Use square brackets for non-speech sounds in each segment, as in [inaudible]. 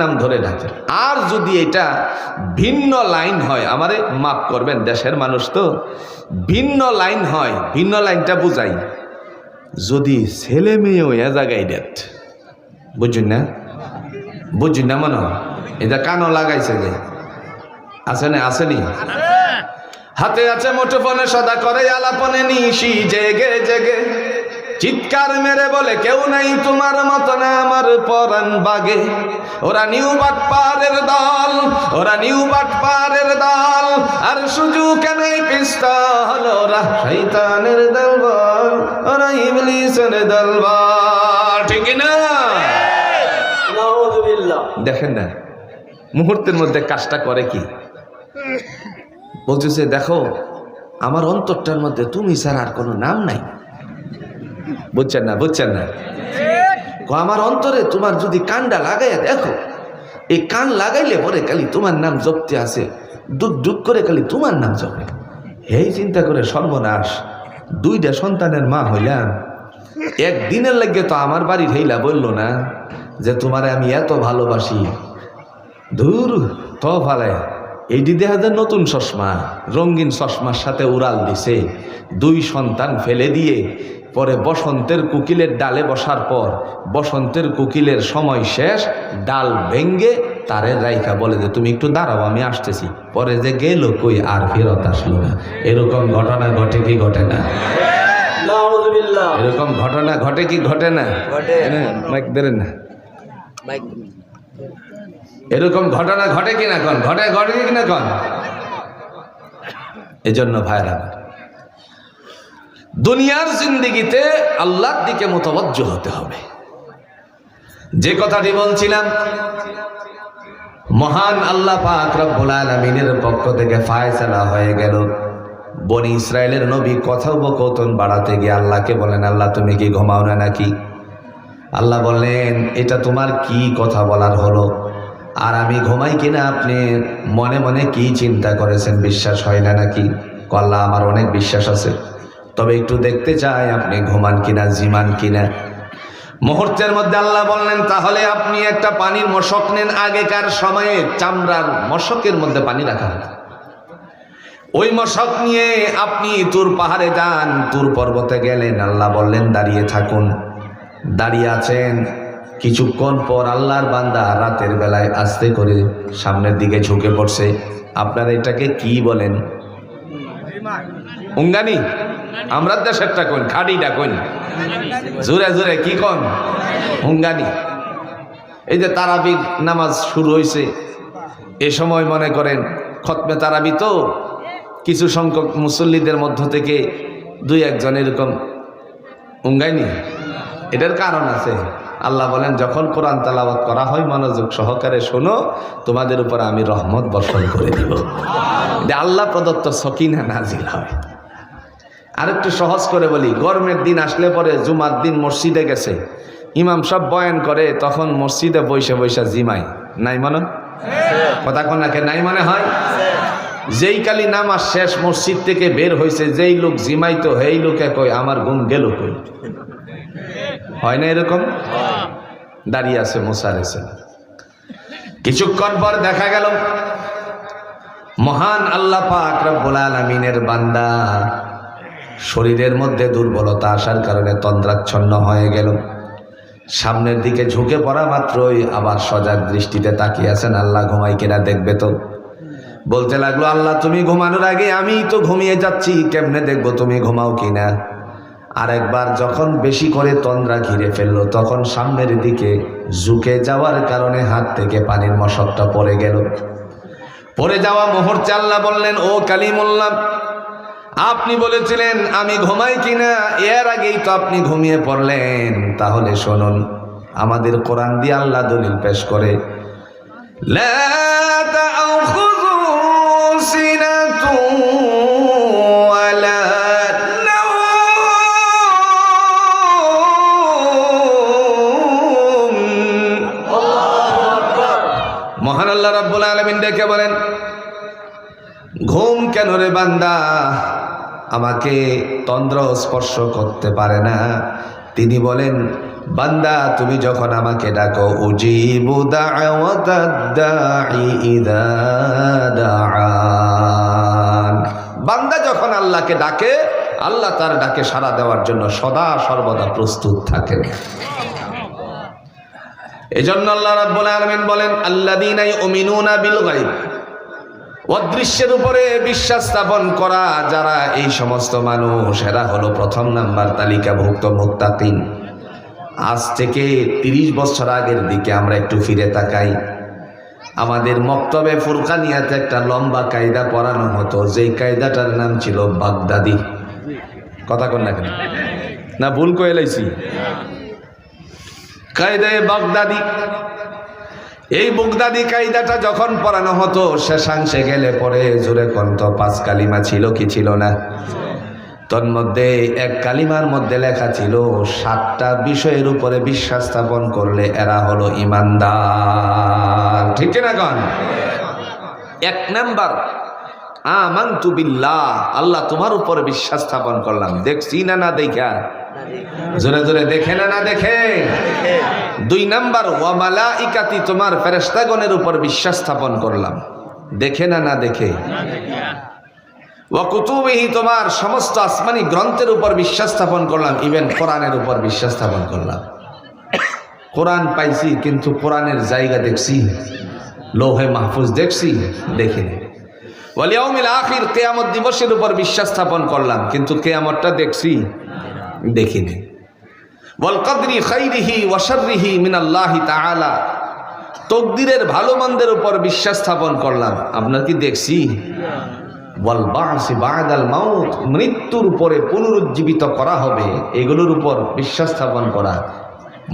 নাম ধরে ডাকেন আর যদি এটা ভিন্ন লাইন হয় আমারে মাফ করবেন দেশের মানুষ তো ভিন্ন লাইন হয় ভিন্ন লাইনটা বুঝাই। যদি ছেলে মেয়েও এ জায়গায় ডেট বুঝুন না? বুঝুন না মনে হয়? এটা কানও লাগাইছে যে। আসেনি আসেনি হাতে আছে মুঠোফোনে সদা করে আলাপনে নিশি জেগে জেগে। চিৎকার মেরে বলে কেউ নাই তোমার মতো না আমার পরাণ বাগে। ওরা নিউ বাট পারের দল ওরা নিউ বাট পারের দল আর সুযোগ কেন পিস্তল? ওরা শৈতানের দলবল ওরা ইবলিসের দলবল। ঠিক না দেখেন না মুহূর্তের মধ্যে কাজটা করে কি? বলতেছে দেখো আমার অন্তরটার মধ্যে তুমি স্যার আর কোনো নাম নাই। বুঝছেন না বুঝছেন না? আমার অন্তরে তোমার যদি কানটা লাগাইয়া দেখো, এই কান লাগাইলে পরে খালি তোমার নাম জপতে আসে দুধ দুধ করে খালি তোমার নাম জপে। এই চিন্তা করে সর্বনাশ, দুইটা সন্তানের মা হইলাম। একদিনের লাগে তো আমার বাড়ির হেইলা বলল না যে তোমারে আমি এত ভালোবাসি। ধুর তো ফালে এইটি দেখা যায় নতুন চশমা, রঙিন চশমার সাথে উড়াল দিছে, দুই সন্তান ফেলে দিয়ে পরে বসন্তের কুকিলের ডালে বসার পর বসন্তের কুকিলের সময় শেষ ডাল ভেঙ্গে তারে রাইখা বলে যে তুমি একটু দাঁড়াও আমি আসতেছি। পরে যে গেল কই আর ফেরত আসলো না। এরকম ঘটনা ঘটে কি ঘটে না? এরকম ঘটনা ঘটে কি ঘটে না? ঘটে। মাইক ধরেন না। এরকম ঘটনা ঘটে কিনা কন? ঘটে ঘটে কিনা কন? এজন্য ভাইরা দুনিয়ার জিন্দিগিতে আল্লাহর দিকে মোতবজ্জ হতে হবে। যে কথাটি বলছিলাম, মহান আল্লাহ পাক রব্বুল আলামিনের পক্ষ থেকে ফায়সালা হয়ে গেল। বনি ইসরায়েলের নবী কথোপকথন বাড়াতে গিয়ে আল্লাহকে বলেন, আল্লাহ, তুমি কি ঘুমাও না নাকি? আল্লাহ বললেন, এটা তোমার কি কথা বলার হলো? আর আমি ঘুমাই কিনা আপনি মনে মনে কি চিন্তা করেছেন? বিশ্বাস হয় না নাকি? কল্লা, আমার অনেক বিশ্বাস আছে। তবে একটু দেখতে চাই, আপনি ঘুমান কিনা, জিমান কিনা। মুহূর্তের মধ্যে আল্লাহ বললেন, তাহলে আপনি একটা পানির মশক নেন, আগেকার সময়ে চামড়ার মশকের মধ্যে পানি রাখা হতো। ওই মশক নিয়ে আপনি তুর পাহাড়ে যান, তুর পর্বতে গেলেন, আল্লাহ বললেন, দাঁড়িয়ে থাকুন। দাঁড়িয়ে আছেন। কিছুক্ষণ পর আল্লাহর বান্দা রাতের বেলায় আস্তে করে সামনের দিকে ঝুঁকে পড়ছে। আপনারা এটাকে কি বলেন? উঙ্গানি আমরা দেশেরটা কোন খাড়িটা কোন? জোরে জোরে কি কন? উঙ্গানি এই যে তারাবির নামাজ শুরু হয়েছে এ সময় মনে করেন খতমে তারাবি তো, কিছু সংখ্যক মুসল্লিদের মধ্য থেকে দুই একজন এরকম উঙ্গাইনি এটার কারণ আছে। আল্লাহ বলেন, যখন কোরআন তালাবাত করা হয়, মনোযোগ সহকারে শোনো, তোমাদের উপর আমি রহমত বর্ষণ করে দিব। আল্লাহ প্রদত্ত সকিনা নাজিল হয়। আরেকটু সহজ করে বলি, গরমের দিন আসলে পরে জুমার দিন মসজিদে গেছে, ইমাম সব বয়ান করে, তখন মসজিদে বৈশে বৈশা জিমাই। নাই মনে? কথা কোনাকে নাই মনে হয়? যেই কালি নামাজ শেষ মসজিদ থেকে বের হয়েছে যেই লোক জিমাইতো সেই লোকে কই আমার ঘুম গেল কই? হয় না এরকম? দাঁড়িয়ে আছে মোসার কিছুক্ষণ পর দেখা গেল, মহান আল্লাহ পাক আলামিনের বান্দা। শরীরের মধ্যে দুর্বলতা আসার কারণে তন্দ্রাচ্ছন্ন হয়ে গেল। সামনের দিকে ঝুঁকে পড়া মাত্রই আবার সজাগ দৃষ্টিতে তাকিয়ে আছেন আল্লাহ ঘুমাই কিনা দেখবে তো। বলতে লাগল, আল্লাহ তুমি ঘুমানোর আগে আমি তো ঘুমিয়ে যাচ্ছি, কেমনে দেখব তুমি ঘুমাও কিনা? আরেকবার যখন বেশি করে তন্দ্রা ঘিরে ফেলল, তখন সামনের দিকে ঝুঁকে যাওয়ার কারণে হাত থেকে পানির মশকটা পড়ে গেল। পড়ে যাওয়া মোহর চাল্লা বললেন, ও কালিমুল্লাহ, আপনি বলেছিলেন আমি ঘুমাই কিনা, এর আগেই তো আপনি ঘুমিয়ে পড়লেন। তাহলে শুনুন, আমাদের কোরআন দিয়ে আল্লাহ দলিল পেশ করে لا বান্দা, আমাকে তন্দ্র স্পর্শ করতে পারে না। তিনি বলেন, বান্দা, তুমি যখন আমাকে ডাকো বান্দা যখন আল্লাহকে ডাকে, আল্লাহ তার ডাকে সাড়া দেওয়ার জন্য সদা সর্বদা প্রস্তুত থাকেন। এজন্য আল্লাহ রাব্বুল আলামিন বলেন, আল্লাযীনা ইউমিনুনা বিল গায়ব। অদৃশ্যের উপরে বিশ্বাস স্থাপন করা যারা এই সমস্ত মানুষ, এরা হলো প্রথম নাম্বার তালিকাভুক্ত মুত্তাকিন আজ থেকে তিরিশ বছর আগের দিকে আমরা একটু ফিরে তাকাই। আমাদের মক্তবে ফুরকানিয়াতে একটা লম্বা কায়দা পড়ানো হতো, যেই কায়দাটার নাম ছিল বাগদাদি। কথা কন না কেন? না, ভুল লাইছি। কায়দায় বাগদাদি। এই বুগদাদি কায়দাটা যখন পড়ানো হতো শেষাংশে গেলে পরে জুড়ে কন্ত পাঁচ কালিমা ছিল কি ছিল না? তন্মধ্যে এক কালিমার মধ্যে লেখা ছিল, সাতটা বিষয়ের উপরে বিশ্বাস স্থাপন করলে এরা হলো ইমানদার। ঠিক না কন? এক নাম্বার আমান্তু বিল্লাহ, আল্লাহ তোমার উপরে বিশ্বাস স্থাপন করলাম। দেখছি না না দেখা? জোরে জোরে দেখে না না দেখে? দুই নাম্বার ওয়ামালা ইকাতি তোমার ফেরেস্তাগণের উপর বিশ্বাস স্থাপন করলাম। দেখে না না দেখে? ওয়াকুতুবিহি তোমার সমস্ত আসমানি গ্রন্থের উপর বিশ্বাস স্থাপন করলাম, ইভেন কোরআনের উপর বিশ্বাস স্থাপন করলাম। কোরআন পাইছি, কিন্তু কোরআনের জায়গা দেখছি, লৌহে মাহফুজ দেখছি দেখিনি ওয়ালিয়াউমিল আখির, কেয়ামত দিবসের উপর বিশ্বাস স্থাপন করলাম, কিন্তু কেয়ামতটা দেখছি দেখিনি। ওয়াল কদরি খাইরিহি ওয়াশাররিহি মিনাল্লাহি তাআলা, তকদিরের ভালো মন্দের উপর বিশ্বাস স্থাপন করলাম। আপনার কি দেখছি? বল বাসি বাদাল মাউত, মৃত্যুর পরে পুনরুজ্জীবিত করা হবে, এগুলোর উপর বিশ্বাস স্থাপন করা।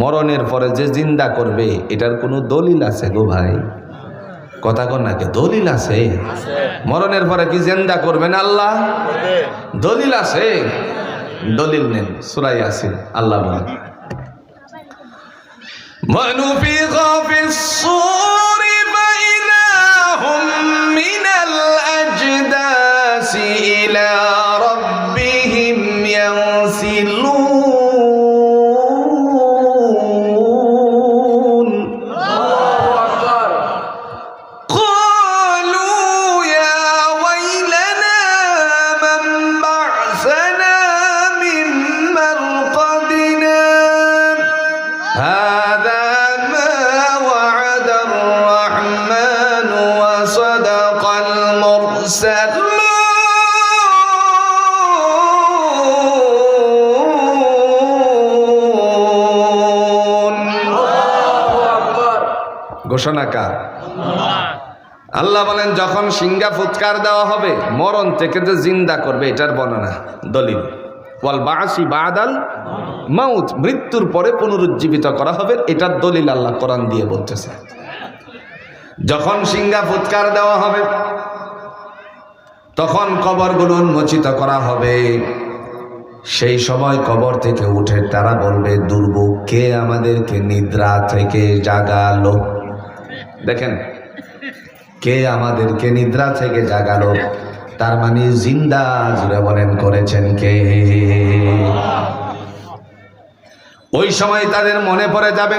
মরণের পরে যে জিন্দা করবে, এটার কোনো দলিল আছে গো ভাই? কথা কন নাকি দলিল আছে মরণের পরে কি জিন্দা করবেন আল্লাহ দলিল আছে দলিল নেন সুরাই আসিন আল্লাহ বলেন ونفخ في الصور فإذا هم من الأجداث إلى ربهم ينسلون ঘোষণা কার? আল্লাহ বলেন, যখন সিঙ্গা ফুৎকার দেওয়া হবে, মরণ থেকে যে জিন্দা করবে, এটার বর্ণনা, দলিল। ওয়াল বাসি বাদাল মাউত, মৃত্যুর পরে পুনরুজ্জীবিত করা হবে, এটার দলিল আল্লাহ কোরআন দিয়ে বলতেছে। যখন সিঙ্গা ফুৎকার দেওয়া হবে, তখন কবরগুলো উন্মোচিত করা হবে। সেই সময় কবর থেকে উঠে তারা বলবে, দুর্ভোগ, কে আমাদেরকে নিদ্রা থেকে জাগালো? দেখেন, কে আমাদেরকে নিদ্রা থেকে জাগালো? তার মানে জিন্দা জুড়ে বলেন করেছেন কে? ওই সময় তাদের মনে পড়ে যাবে।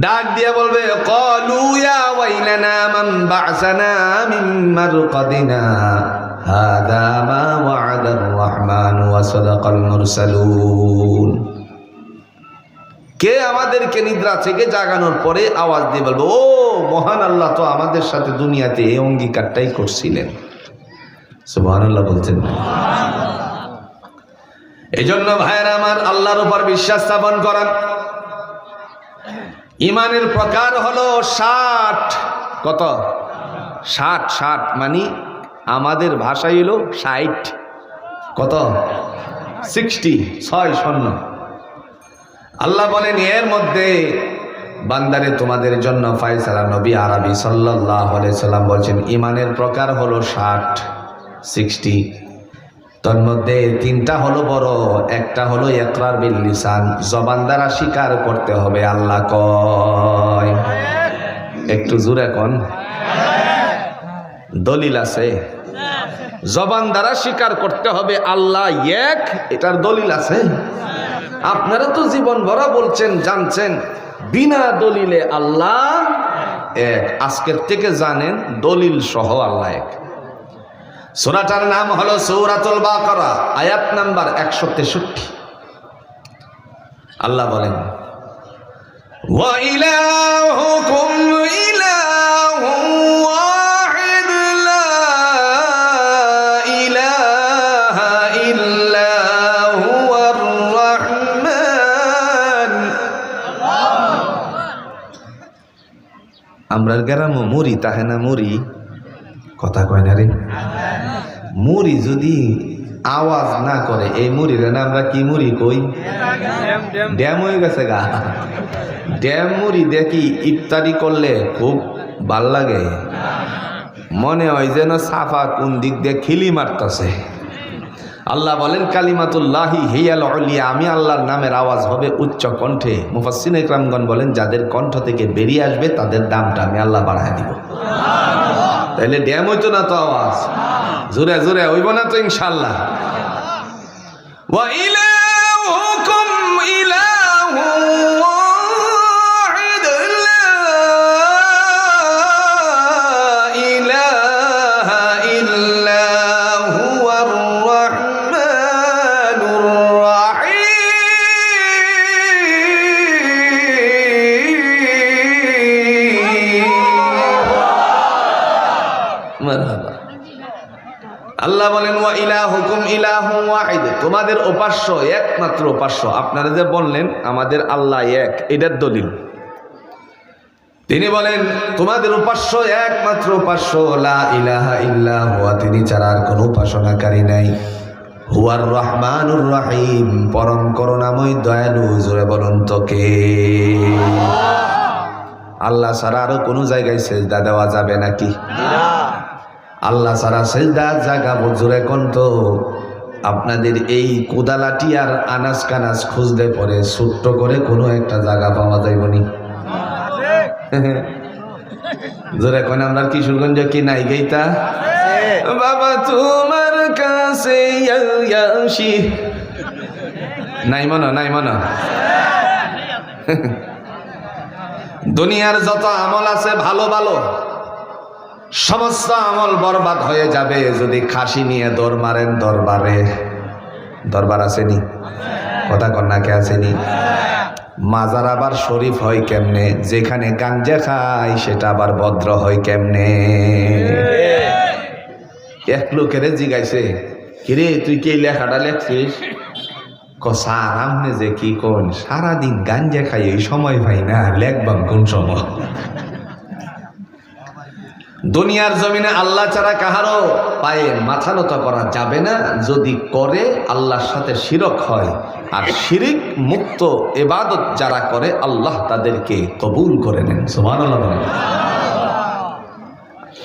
ডাক দিয়ে বলবে, কলু ইয়া ওয়াইলানা মান কে আমাদেরকে নিদ্রা থেকে জাগানোর পরে আওয়াজ দিয়ে বলব, ও, মহান আল্লাহ তো আমাদের সাথে দুনিয়াতে এই অঙ্গীকারটাই করছিলেন। সুবহানাল্লাহ বলছেন। এই জন্য ভাইয়েরা আমার আল্লাহর উপর বিশ্বাস স্থাপন করান। ইমানের প্রকার হলো ষাট। কত? ষাট ষাট মানে আমাদের ভাষাই হলো ষাট। কত? সিক্সটি ছয় শূন্য আল্লাহ বলেন, এর মধ্যে বান্দারে তোমাদের জন্য ফাইসালা নবী আরবি সাল্লাহ সাল্লাম বলছেন, ইমানের প্রকার হলো ষাট, সিক্সটি। তন্মধ্যে তিনটা হলো বড়, একটা হলো একরার বিল্লিসান জবান দ্বারা স্বীকার করতে হবে, আল্লাহ কয়। একটু জোরে কন। দলিল আছে। জবান দ্বারা স্বীকার করতে হবে, আল্লাহ এক, এটার দলিল আছে। আপনারা তো জীবন ভরা বলছেন, জানছেন, বিনা দলিলে আল্লাহ এক। আজকের থেকে জানেন, দলিল সহ আল্লাহ এক। সোনাটার নাম হলো সৌরাতুল বাকরা, আয়াত নাম্বার একশো তেষট্টি। আল্লাহ বলেন ওয়াইলাহুকুম আমরার গ্রাম, মুড়ি তাহে না মুড়ি। কথা কয় না রে? মুড়ি যদি আওয়াজ না করে, এই মুড়ির না আমরা কি মুড়ি কই? ড্যাম হয়ে গেছে গা। ড্যাম মুড়ি দেখি ইফতারি করলে খুব ভালো লাগে। মনে হয় যেন সাফা কোন দিক দিয়ে খিলি মারতেছে। আল্লাহ বলেন, কালিমাতুল্লাহি হিয়াল অলিয়া আমি আল্লাহর নামের আওয়াজ হবে উচ্চ কণ্ঠে। মুফাসিন ইকরামগণ বলেন, যাদের কণ্ঠ থেকে বেরিয়ে আসবে, তাদের দামটা আমি আল্লাহ বাড়ায় দিব। তাহলে ড্যাম হইতো না তো আওয়াজ? জোরে জোরে, হইব না তো ইনশাল্লাহ ওয়া ইলাহুকুম তোমাদের উপাস্য, একমাত্র উপাস্য। আপনারা যে বললেন, আমাদের আল্লাহ এক, এটার দলিল। তিনি বলেন, তোমাদের উপাস্য, একমাত্র উপাস্য ইলাহা ইল্লা হুয়া তিনি ছাড়া আর কোনো উপাসনাকারী নাই। হুয়ার রহমানুর রহিম, পরম করুণাময়, দয়ালু, জোরে বলুন তোকে আল্লাহ ছাড়া আরও কোনো জায়গায় সেজদা দেওয়া যাবে নাকি? আল্লাহ ছাড়া সেজদার জায়গা বজুরে কন্ত আপনাদের এই কোদালাটি আর আনাজ কানাজ খুঁজতে পরে ছোট্ট করে কোনো একটা জায়গা পাওয়া যাইবনি [laughs] জোরে এখন আমরা কিশোরগঞ্জ কি নাই গেইতা? বাবা তোমার কাছে নাই মনো নাই মনো দুনিয়ার যত আমল আছে ভালো ভালো। সমস্ত আমল বরবাদ হয়ে যাবে, যদি খাসি নিয়ে দৌড় মারেন দরবারে। দরবার আসেনি? কথা কন্যাকে আসেনি? মাজার আবার শরীফ হয় কেমনে? যেখানে গাঞ্জা খায়, সেটা আবার ভদ্র হয় কেমনে? এক লোকেরে জিগাইছে কিরে, তুই কি লেখাটা লেখছিস? কসার আমনে যে কি কোন? সারাদিন গাঞ্জা খাই, এই সময় পাই না। লেখবাম কোন সময়? দুনিয়ার জমিনে আল্লাহ ছাড়া কাহারও পায়ে মাথা নত করা যাবে না। যদি করে আল্লাহর সাথে শিরক হয়। আর শিরিক মুক্ত এবাদত যারা করে আল্লাহ তাদেরকে কবুল করে নেন। বলেন।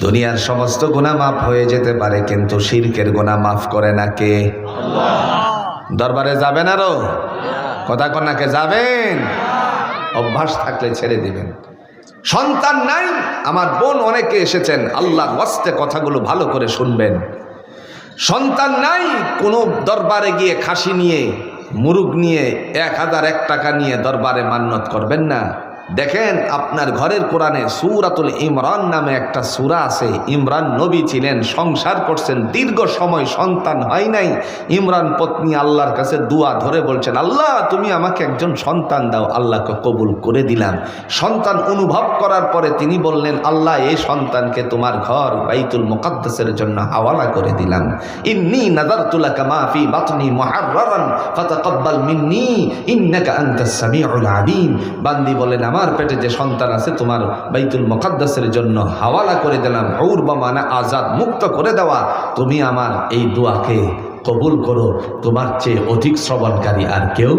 দুনিয়ার সমস্ত গোনা মাফ হয়ে যেতে পারে কিন্তু শিরকের গোনা মাফ করে না কে? দরবারে যাবেন আরও? কথা কন্যাকে যাবেন? অভ্যাস থাকলে ছেড়ে দিবেন। সন্তান নাই, আমার বোন অনেকে এসেছেন আল্লাহ ওয়াস্তে কথাগুলো ভালো করে শুনবেন। সন্তান নাই, কোনো দরবারে গিয়ে খাসি নিয়ে, মুরুগ নিয়ে, এক হাজার এক টাকা নিয়ে দরবারে মান্যত করবেন না। দেখেন আপনার ঘরের কোরআনে সুরাতুল ইমরান নামে একটা সুরা আছে। ইমরান নবী ছিলেন, সংসার করছেন, দীর্ঘ সময় সন্তান হয় নাই। ইমরান পত্নী আল্লাহর কাছে দুয়া ধরে বলছেন, আল্লাহ, তুমি আমাকে একজন সন্তান দাও, আল্লাহকে কবুল করে দিলাম। সন্তান অনুভব করার পরে তিনি বললেন, আল্লাহ, এই সন্তানকে তোমার ঘর বাইতুল মুকাদ্দাসের জন্য হাওয়ালা করে দিলাম। ইন্নি নাযারতুলাকা মা ফি বাতনি মুহাররারান ফাতাকাব্বাল মিন্নি, ইন্নাকা আনতাস সামিউল আলিম। বান্দি বলেন আমার পেটে যে সন্তান আছে, তোমার বাইতুল মুকাদ্দাসের জন্য হাওয়ালা করে দিলাম ঔর বা মানে আজাদ মুক্ত করে দেওয়া। তুমি আমার এই দোয়াকে কবুল করো, তোমার চেয়ে অধিক শ্রবণকারী আর কেউ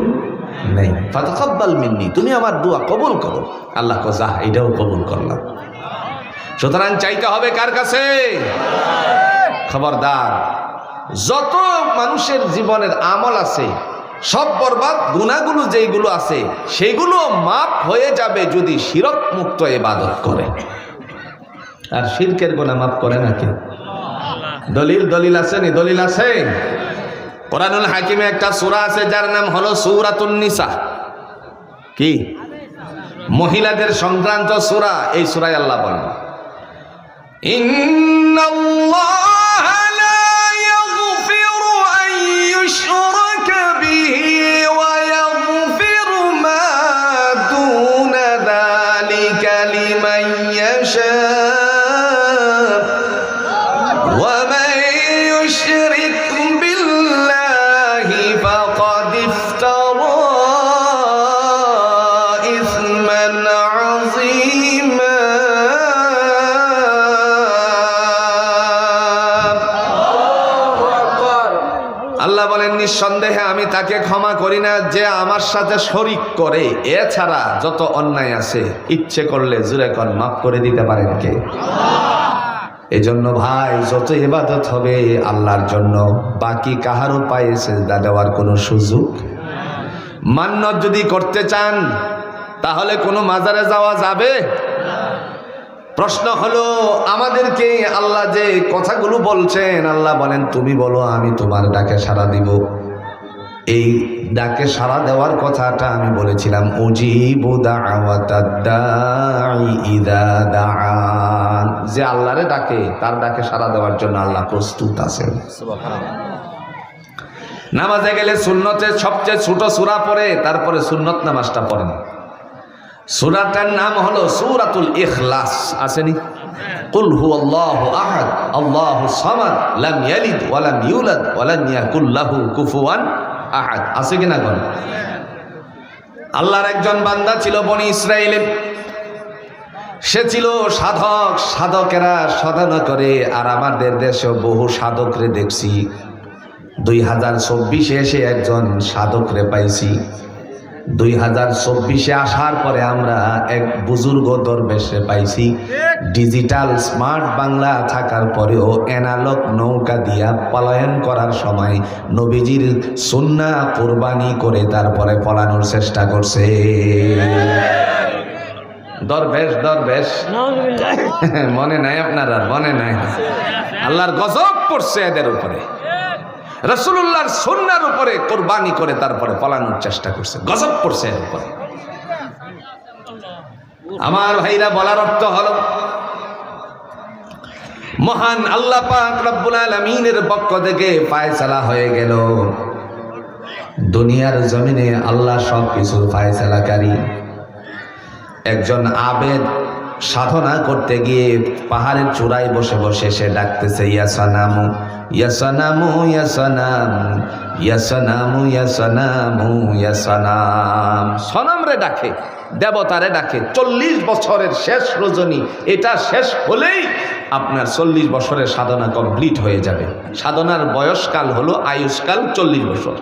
নেই। ফাতাকাব্বাল মিন্নি, তুমি আমার দোয়া কবুল করো। আল্লাহ কোজা এটাও কবুল করলাম। সুতরাং চাইতে হবে কার কাছে? খবরদার, যত মানুষের জীবনের আমল আছে সব বরবাদ গুণাগুলো যেইগুলো আছে, সেগুলো মাপ হয়ে যাবে যদি শিরক মুক্ত এবাদত করে। আর শিরকের গোনা মাপ করে নাকি দলিল দলিল আছে নি? দলিল আছে? কোরআনুল হাকিমে একটা সূরা আছে, যার নাম হলো নিসা। কি? মহিলাদের সংক্রান্ত সূরা, এই সূরায় আল্লাহ বলেন। ইন্নাল্লাহা ক্ষমা করি না যে আমার সাথে শরিক করে। এছাড়া যত অন্যায় আছে, ইচ্ছে করলে জুরে কন, মাফ করে দিতে পারেন কে? এজন্য ভাই যত ইবাদত হবে, আল্লাহর জন্য বাকি কাহারও পায়ে সেজদা দেওয়ার কোনো সুযোগ? মান্নত যদি করতে চান, তাহলে কোনো মাজারে যাওয়া যাবে? প্রশ্ন হলো, আমাদেরকে আল্লাহ যে কথাগুলো বলছেন, আল্লাহ বলেন, তুমি বলো, আমি তোমার ডাকে সাড়া দিব। এই ডাকে সাড়া দেওয়ার কথাটা আমি বলেছিলাম উজিবু দাআন। যে আল্লাহরে ডাকে তার ডাকে সাড়া দেওয়ার জন্য আল্লাহ প্রস্তুত আছেন। নামাজে গেলে সুন্নতের সবচেয়ে ছোট সুরা পড়ে তারপরে সুন্নত নামাজটা পড়েন। সূরাটার নাম হলো সূরাতুল ইখলাস আসেনি? কুল হুয়াল্লাহু আহাদ আল্লাহু সামাদ লাম ইয়ালিদ ওয়া লাম ইউলাদ ওয়া লাম ইয়াকুল লাহু কুফুয়ান। আহাদ, আছে কিনা গণ আল্লাহর একজন বান্দা ছিল বনি ইসরায়েলের সে ছিল সাধক, সাধকেরা সাধনা করে, আর আমাদের দেশে বহু সাধকরে দেখছি। দুই হাজার চব্বিশে এসে একজন সাধকরে পাইছি। দুই হাজার চব্বিশে আসার পরে আমরা এক বুজুর্গ দরবেশে পাইছি। ডিজিটাল স্মার্ট বাংলা থাকার পরেও অ্যানালগ নৌকা দিয়া পলায়ন করার সময় নবীজির সুন্না কোরবানি করে তারপরে পলানোর চেষ্টা করছে। দরবেশ দরবেশ। মনে নাই আপনার আর মনে নাই। আল্লাহর গজব পড়ছে এদের উপরে। রসুল্লাহর সন্ন্যার উপরে কোরবানি করে তারপরে পালানোর চেষ্টা করছে। গজব পড়ছে এর উপরে। আমার ভাইরা বলার অর্থ হলো, মহান আল্লাহ পাক পক্ষ থেকে ফায়সালা হয়ে গেল। দুনিয়ার জমিনে আল্লাহ সব কিছুর ফায়সালাকারী। একজন আবেদ সাধনা করতে গিয়ে পাহাড়ের চূড়ায় বসে বসে সে ডাকতেছে, ইয়াসানামু ইয়াসানামু, ইয়াসানাম, ইয়াসানামু ইয়াসানামু, ইয়াসানাম। সনাম রে ডাকে দেবতারে ডাকে, চল্লিশ বছরের শেষ রজনী, এটা শেষ হলেই আপনার চল্লিশ বছরের সাধনা কমপ্লিট হয়ে যাবে। সাধনার বয়সকাল হলো আয়ুষ্কাল চল্লিশ বছর।